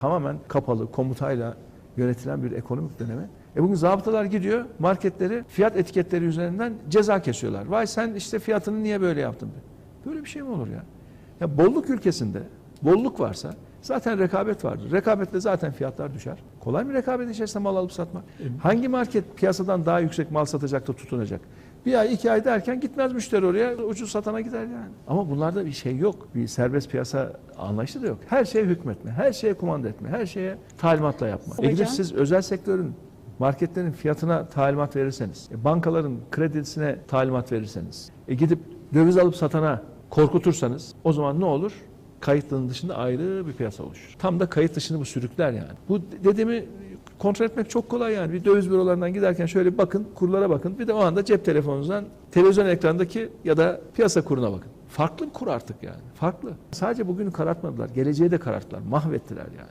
Tamamen kapalı, komutayla yönetilen bir ekonomik döneme. E bugün zabıtalar gidiyor marketleri fiyat etiketleri üzerinden ceza kesiyorlar. Vay sen işte fiyatını niye böyle yaptın? Böyle bir şey mi olur ya? Ya bolluk ülkesinde bolluk varsa zaten rekabet vardır. Rekabetle zaten fiyatlar düşer. Kolay mı rekabet içerisinde mal alıp satmak? Hangi market piyasadan daha yüksek mal satacak da tutunacak? Bir ay iki ay derken gitmez müşteri oraya ucuz satana gider yani. Ama bunlarda bir şey yok. Bir serbest piyasa anlayışı da yok. Her şeye hükmetme, her şeye kumanda etme, her şeye talimatla yapma. E Hocam. gidip siz özel sektörün marketlerin fiyatına talimat verirseniz, e, bankaların kredisine talimat verirseniz, e, gidip döviz alıp satana korkutursanız o zaman ne olur? Kayıtlının dışında ayrı bir piyasa oluşur. Tam da kayıt dışını bu sürükler yani. Bu dediğimi kontrol etmek çok kolay yani. Bir döviz bürolarından giderken şöyle bakın, kurlara bakın. Bir de o anda cep telefonunuzdan televizyon ekranındaki ya da piyasa kuruna bakın. Farklı bir kur artık yani. Farklı. Sadece bugünü karartmadılar. Geleceği de kararttılar. Mahvettiler yani.